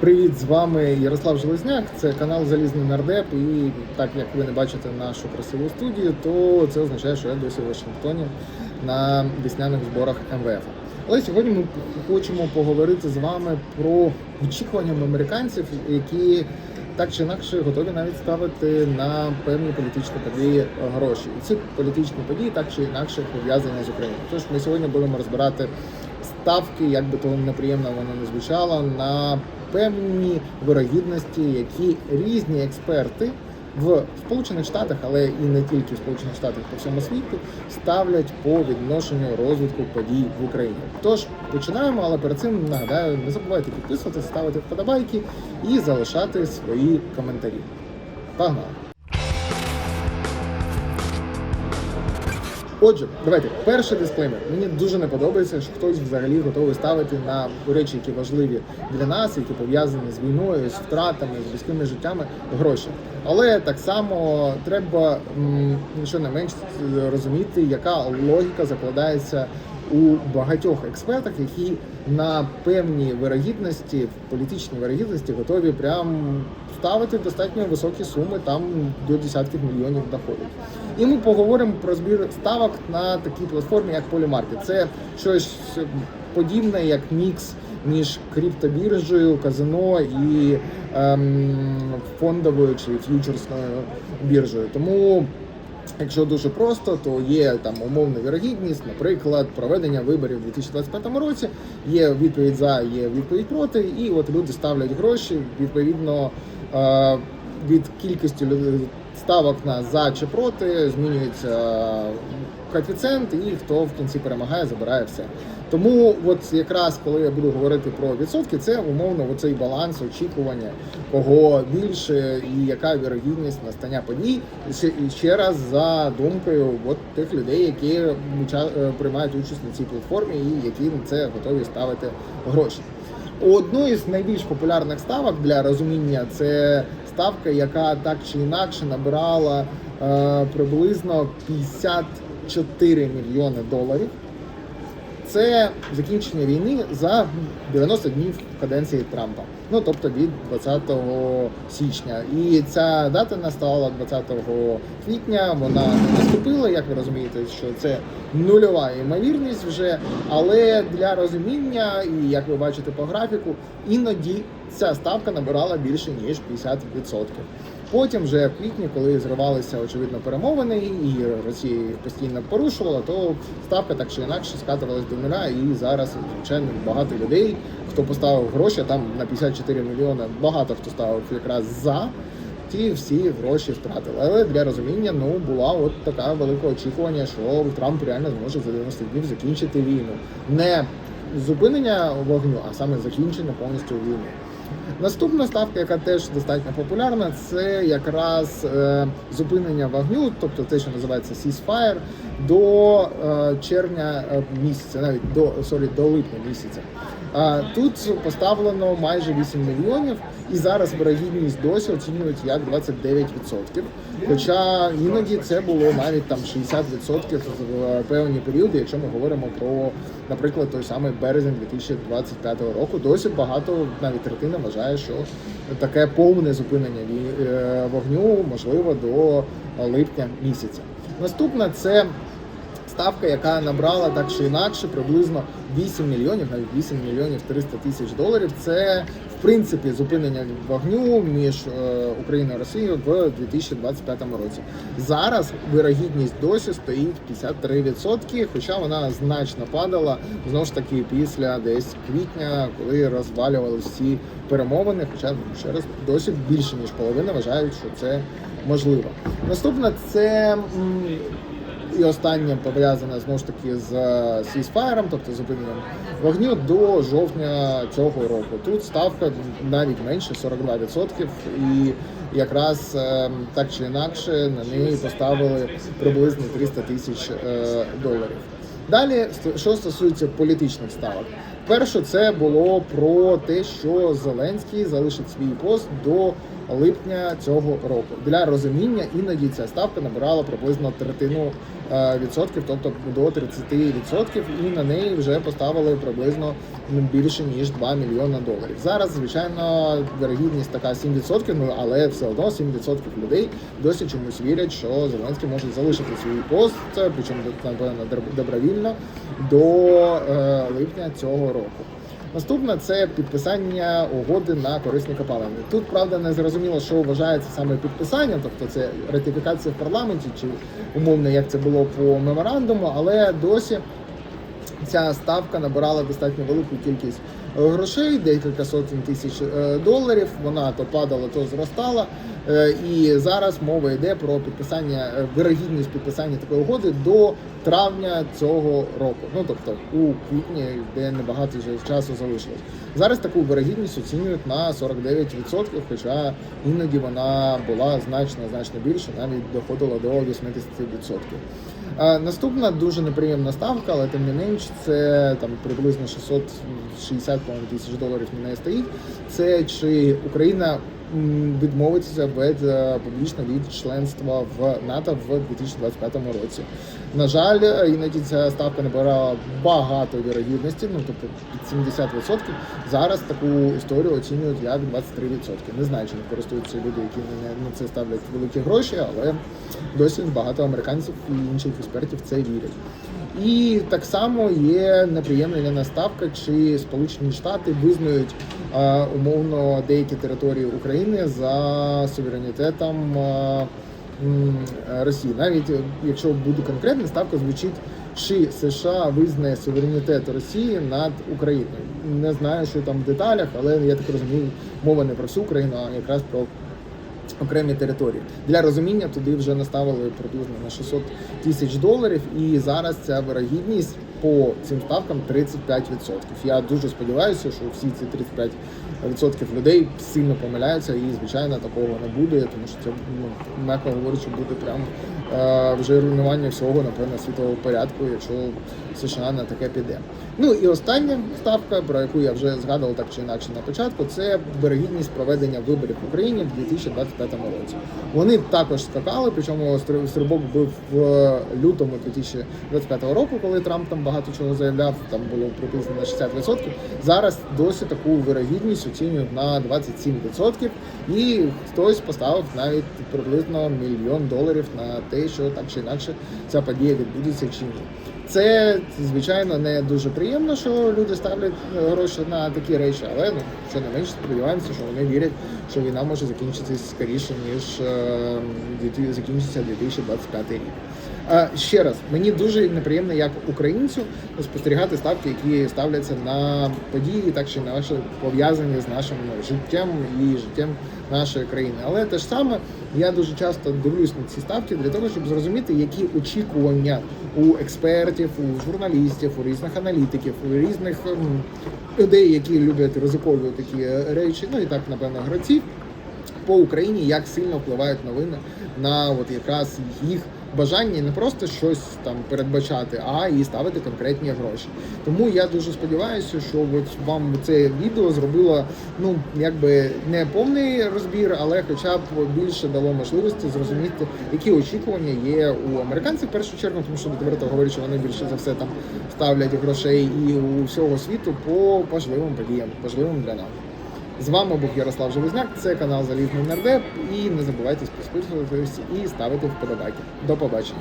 Привіт, з вами Ярослав Железняк. Це канал Залізний Нардеп. І так як ви не бачите нашу красиву студію, то це означає, що я досі в Вашингтоні на весняних зборах МВФ. Але сьогодні ми хочемо поговорити з вами про очікування американців, які так чи інакше готові навіть ставити на певні політичні події гроші. І ці політичні події так чи інакше пов'язані з Україною. Тож ми сьогодні будемо розбирати ставки, як би то неприємно воно не звучало, на певні вирогідності, які різні експерти в Сполучених Штатах, але і не тільки в Сполучених Штатах, по всьому світу, ставлять по відношенню розвитку подій в Україні. Тож починаємо, але перед цим нагадаю, не забувайте підписуватися, ставити вподобайки і залишати свої коментарі. Погнали! Отже, давайте перший дисклеймер. Мені дуже не подобається, що хтось взагалі готовий ставити на речі, які важливі для нас, які пов'язані з війною, з втратами, з близькими життями гроші. Але так само треба що не менш розуміти, яка логіка закладається у багатьох експертах, які на певні вирогідності, політичні вирогідності готові прям ставити достатньо високі суми, там до десятків мільйонів доходів. І ми поговоримо про збір ставок на такій платформі, як Polymarket. Це щось подібне, як мікс між криптобіржею, казино і ем, фондовою чи ф'ючерсною біржею. Тому Якщо дуже просто, то є там умовна вірогідність, наприклад, проведення виборів у 2025 році. Є відповідь за, є відповідь проти, і от люди ставлять гроші відповідно е, від кількості ставок на за чи проти змінюється коефіцієнт, і хто в кінці перемагає, забирає все. Тому, от якраз коли я буду говорити про відсотки, це умовно оцей баланс очікування, кого більше і яка вірогідність настання подій. Ще, ще раз за думкою от тих людей, які е, приймають участь на цій платформі і які на це готові ставити гроші. Одну із найбільш популярних ставок для розуміння це ставка, яка так чи інакше набирала е, приблизно 54 мільйони доларів. Це закінчення війни за 90 днів каденції Трампа. Ну тобто від 20 січня. І ця дата настала 20 квітня. Вона наступила, як ви розумієте, що це нульова ймовірність вже. Але для розуміння, і як ви бачите по графіку, іноді ця ставка набирала більше ніж 50%. Потім, вже в квітні, коли зривалися очевидно перемовини, і Росія їх постійно порушувала, то ставка так чи інакше скатувалась до нуля. І зараз звичайно багато людей, хто поставив гроші, там на 54 мільйони, багато хто ставив якраз за. Ті всі гроші втратили. Але для розуміння ну була от така велика очікування, що Трамп реально зможе за 90 днів закінчити війну. Не зупинення вогню, а саме закінчення повністю війни. Наступна ставка, яка теж достатньо популярна, це якраз е, зупинення вогню, тобто те, що називається ceasefire, до е, червня е, місяця, навіть до сорі, до липня місяця. А тут поставлено майже 8 мільйонів, і зараз вирогідність досі оцінюють як 29%. Хоча іноді це було навіть там 60% в певні періоди, якщо ми говоримо про, наприклад, той самий березень 2025 року. Досі багато, навіть третина вважає, що таке повне зупинення е, вогню можливо до липня місяця. Наступна це ставка, яка набрала так чи інакше приблизно 8 мільйонів, навіть 8 мільйонів 300 тисяч доларів. Це в принципі зупинення вогню між е, Україною і Росією в 2025 році. Зараз вирогідність досі стоїть 53%, хоча вона значно падала знову ж таки після десь квітня, коли розвалювалися всі перемовини. Хоча ще раз досі більше ніж половина вважають, що це можливо. Наступне це. І останнє пов'язане знову ж таки з сісфаєром, тобто зупиненням вогню до жовтня цього року. Тут ставка навіть менше 42%, і якраз е, так чи інакше на неї поставили приблизно 300 тисяч е, доларів. Далі, що стосується політичних ставок, Перше, це було про те, що Зеленський залишить свій пост до липня цього року. Для розуміння іноді ця ставка набирала приблизно третину е, відсотків, тобто до 30 відсотків, і на неї вже поставили приблизно більше ніж 2 мільйона доларів. Зараз, звичайно, вірогідність така 7%, ну але все одно 7% людей досі чомусь вірять, що Зеленський може залишити свій пост, причому напевно добровільно до е, липня цього року. Наступне це підписання угоди на корисні копалини. Тут правда не зрозуміло, що вважається саме підписанням, тобто це ратифікація в парламенті, чи умовно як це було по меморандуму, але досі ця ставка набирала достатньо велику кількість грошей, декілька сотень тисяч е, доларів. Вона то падала, то зростала. Е, І зараз мова йде про підписання е, вирогідність підписання такої угоди до травня цього року. Ну тобто у квітні, де небагато вже часу залишилось. Зараз таку вирогідність оцінюють на 49%, хоча іноді вона була значно значно більше, навіть доходила до 80%. Наступна дуже неприємна ставка, але тим не менш, це там приблизно 660 по-моєму, тисяч доларів на неї стоїть. Це чи Україна м, відмовиться від е, публічно від членства в НАТО в 2025 році. На жаль, е, іноді ця ставка набирала багато вірогідності, ну тобто під 70%. Зараз таку історію оцінюють як 23%. Не знаю, чи не користуються люди, які на це ставлять великі гроші, але досі багато американців і інших експертів це вірять. І так само є неприємна для нас ставка, чи Сполучені Штати визнають е, умовно деякі території України за суверенітетом е, Росії. Навіть е, якщо буде конкретна ставка, звучить чи США визнає суверенітет Росії над Україною. Не знаю, що там в деталях, але я так розумію, мова не про всю Україну, а якраз про окремі території. Для розуміння туди вже наставили приблизно на 600 тисяч доларів, і зараз ця вирогідність по цим ставкам 35%. Я дуже сподіваюся, що всі ці 35% людей сильно помиляються, і звичайно такого не буде, тому що це ну, м'яко говорячи, буде прям е, вже руйнування всього напевно світового порядку, якщо США на таке піде. Ну і остання ставка, про яку я вже згадував так чи інакше на початку, це вирогідність проведення виборів в Україні в 2025 році. Вони також скакали, причому стрибок був в лютому 2025 року, коли Трамп там багато чого заявляв. Там було приблизно на 60%. Зараз досі таку вирогідність оцінюють на 27%. І хтось поставив навіть приблизно мільйон доларів на те, що так чи інакше ця подія відбудеться чи ні. Це звичайно не дуже приємно, що люди ставлять е, гроші на такі речі, але ну що не менше сподіваємося, що вони вірять, що війна може закінчитись скоріше ніж е, закінчиться 2025 рік. Ще раз, мені дуже неприємно як українцю спостерігати ставки, які ставляться на події, так чи інакше пов'язані з нашим життям і життям нашої країни. Але те ж саме я дуже часто дивлюсь на ці ставки для того, щоб зрозуміти, які очікування у експертів, у журналістів, у різних аналітиків, у різних людей, які люблять ризикові такі речі, ну і так напевно гравців по Україні, як сильно впливають новини на от якраз їх бажання не просто щось там передбачати, а і ставити конкретні гроші. Тому я дуже сподіваюся, що от вам це відео зробило ну якби не повний розбір, але хоча б більше дало можливості зрозуміти, які очікування є у американців в першу чергу, тому що відверто говорячи, вони більше за все там ставлять грошей і у всього світу по важливим подіям, важливим для нас. З вами був Ярослав Железняк, це канал Залізний Нардеп. І не забувайте підписуватися і ставити вподобайки. До побачення.